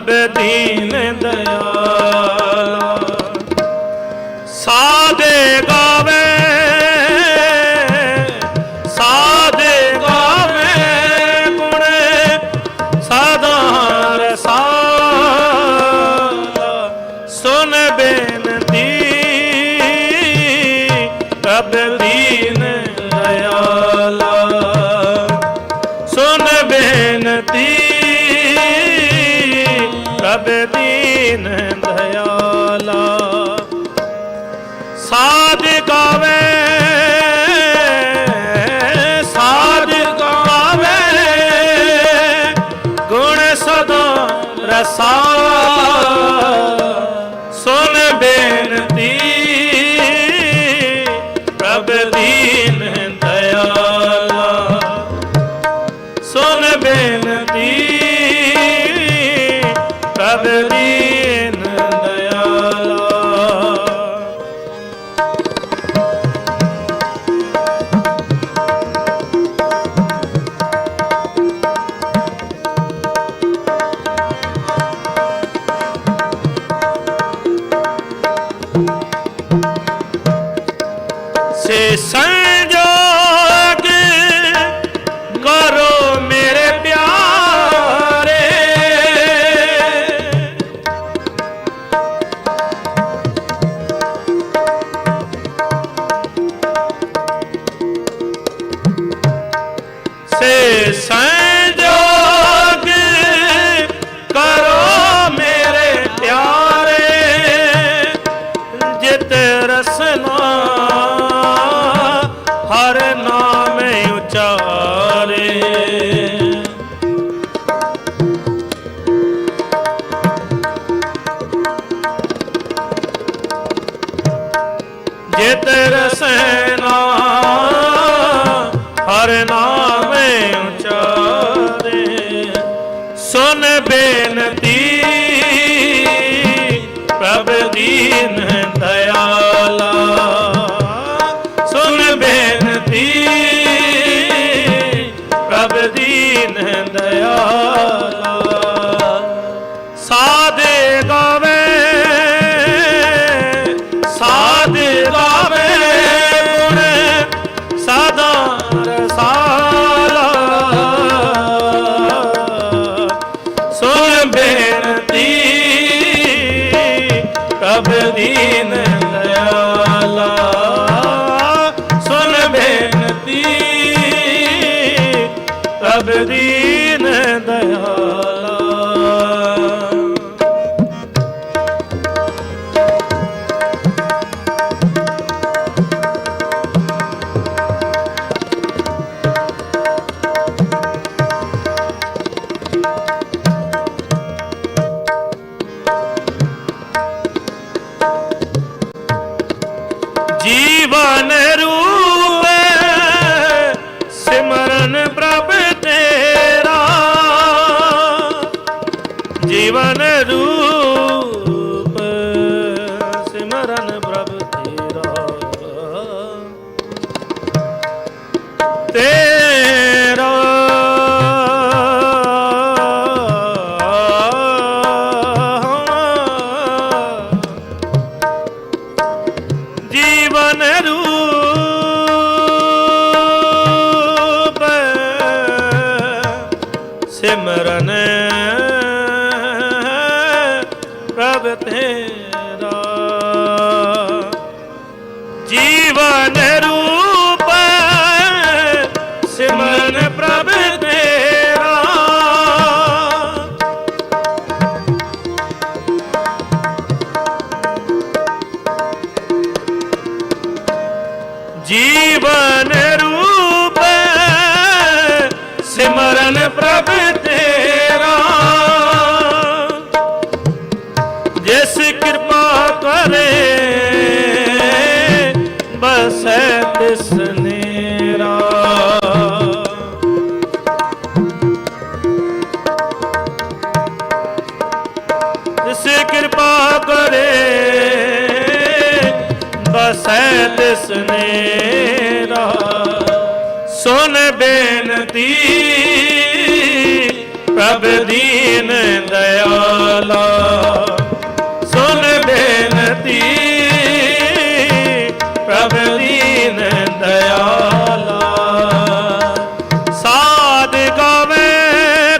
ਰੱਬ ਦੀਨ ਦਇਆਲ। ਸਾਦੇ ਗਾਵੇ ਸਾਦੇ ਗਾਵੇ ਗੁਣ ਸਦਾ ਰਸਾਲਾ ਸੁਨ ਬੇਨਤੀ ਰੱਬ ਦੀਨ रसा ਜਿਤ ਰਸਨਾ ਹਰ ਨਾਮੇ ਉਚਾਰੇ ਸੁਨ ਬੇਨਤੀ ਪ੍ਰਭ ਦੀਨ the జీవన రూ ਬੇਨਤੀ ਪ੍ਰਭ ਦੀਨ ਦਇਆਲਾ ਸਾਧ ਗਾਵੇ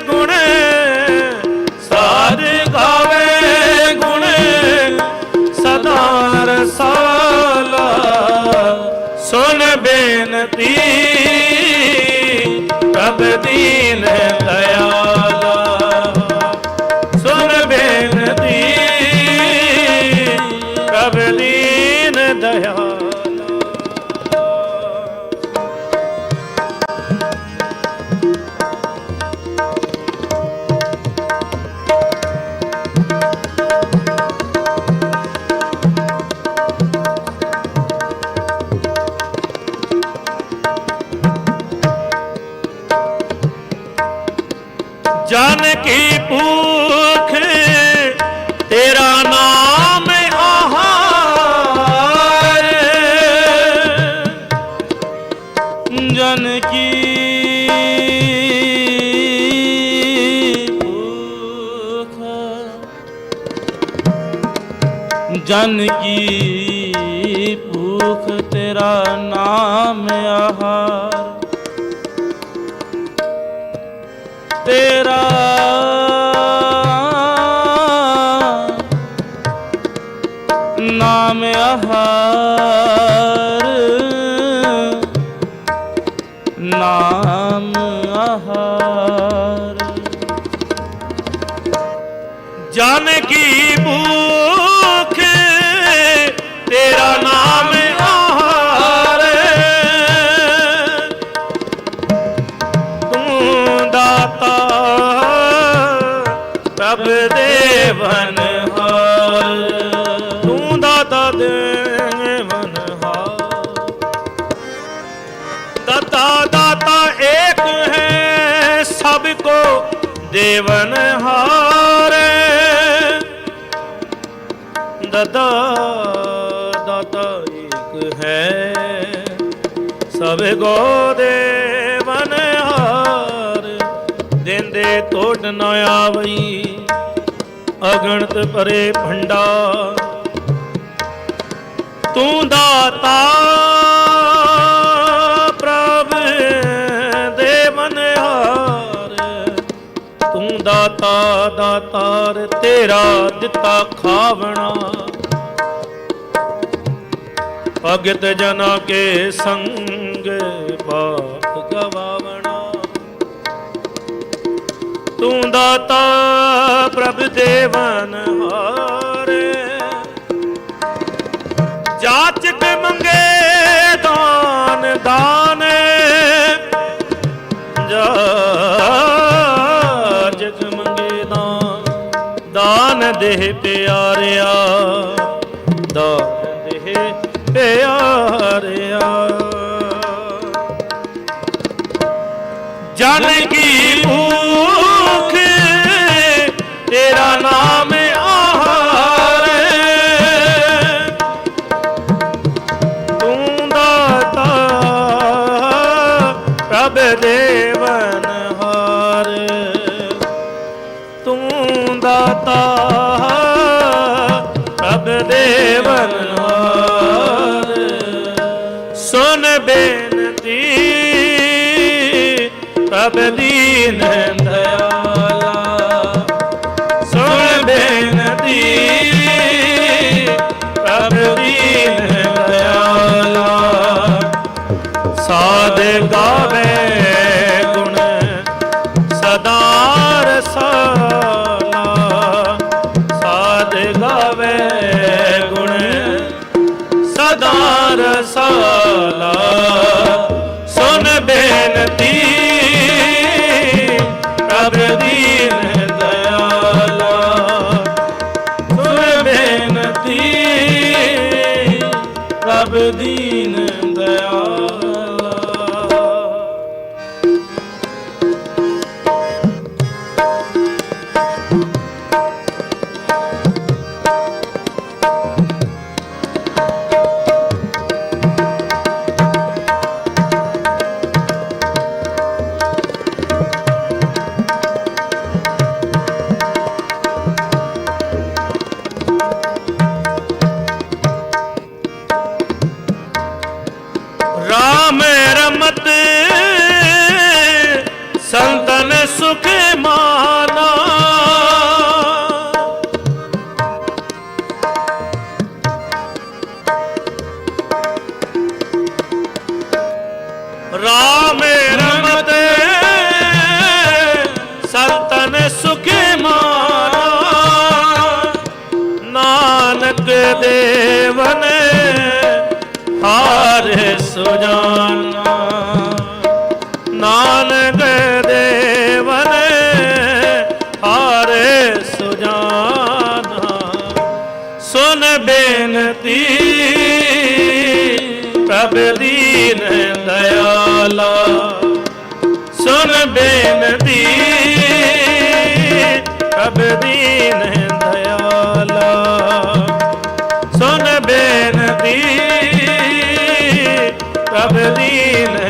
ਗੁਣ, ਸਾਧ ਗਾਵੇ ਗੁਣ, ਸਦਾ ਰਸਾਲਾ ਸੁਨ ਬੇਨਤੀ, ਪ੍ਰਭ ਦੀਨ ਜਨ ਕੀ ਭੂਖ ਤੇਰਾ ਨਾਮ ਆਹਾਰ। ਤੇ ਪ੍ਰਭ ਦੇਵਨ ਹਾਰ ਤੂੰ ਦਾਤਾ ਦੇਵਨ ਹਾਰ ਦਾਤਾ ਦਾਤਾ ਏਕ ਹੈ ਸਭ ਕੋ ਦੇਵਨ ਹਾਰ। ਦਾਤਾ ਦਾਤਾ ਏਕ ਹੈ ਸਭ ਕੋ ਦੇਵਨ ਹਾਰ। ਦਿੰਦੇ ਟੋਟ ਨ ਆਵਈ ਅਗਣਤ ਪਰੇ ਭੰਡਾ ਤੂੰ ਦਾਤਾ ਪ੍ਰਭ ਦੇ ਹਾਰ ਤੂੰ ਦਾਤਾ ਦਾਤਾਰ ਤੇਰਾ ਦਿੱਤਾ ਖਾਵਣਾ। ਭਗਤ ਜਨਾ ਕੇ ਸੰਗ ਬਾਪ ਤੂੰ ਦਾਤਾ ਪ੍ਰਭ ਦੇਵਨ ਹਾਰੇ। ਜਾਚਕ ਮੰਗੇ ਦਾਨ ਦਾਨ। ਜਾਚਕ ਮੰਗੇ ਦਾਨ ਦਾਨ ਦੇਹ ਪਿਆਰਿਆ, ਦਾਨ ਦੇਹ ਪਿਆਰਿਆ। ਸਦਾ ਰਸਾਲਾ। ਸਾਧ ਗਾਵੇ ਗੁਣ ਸਦਾ ਰਸਾਲਾ। ਸੁਨ ਬੇਨਤੀ ਮੈਂ ਰਮਤ। ਸੰਤਨ ਸੁਖ ਮਾਨਾ। ਰਾਮ ਰਮਤ। ਸੰਤਨ ਸੁਖ ਮਾਨਾ। ਨਾਨਕ ਦੇਵਨ ਸੁਜਾਨਾ। ਨਾਨਕ ਦੇਵਨ ਹਾਰ ਸੁਜਾਨਾ। ਸੁਨ ਬੇਨਤੀ ਪ੍ਰਭ ਦੀਨ ਦਇਆਲਾ। ਸੁਨ ਬੇਨਤੀ ਪ੍ਰਭ ਦੀਨ ਦੀਨ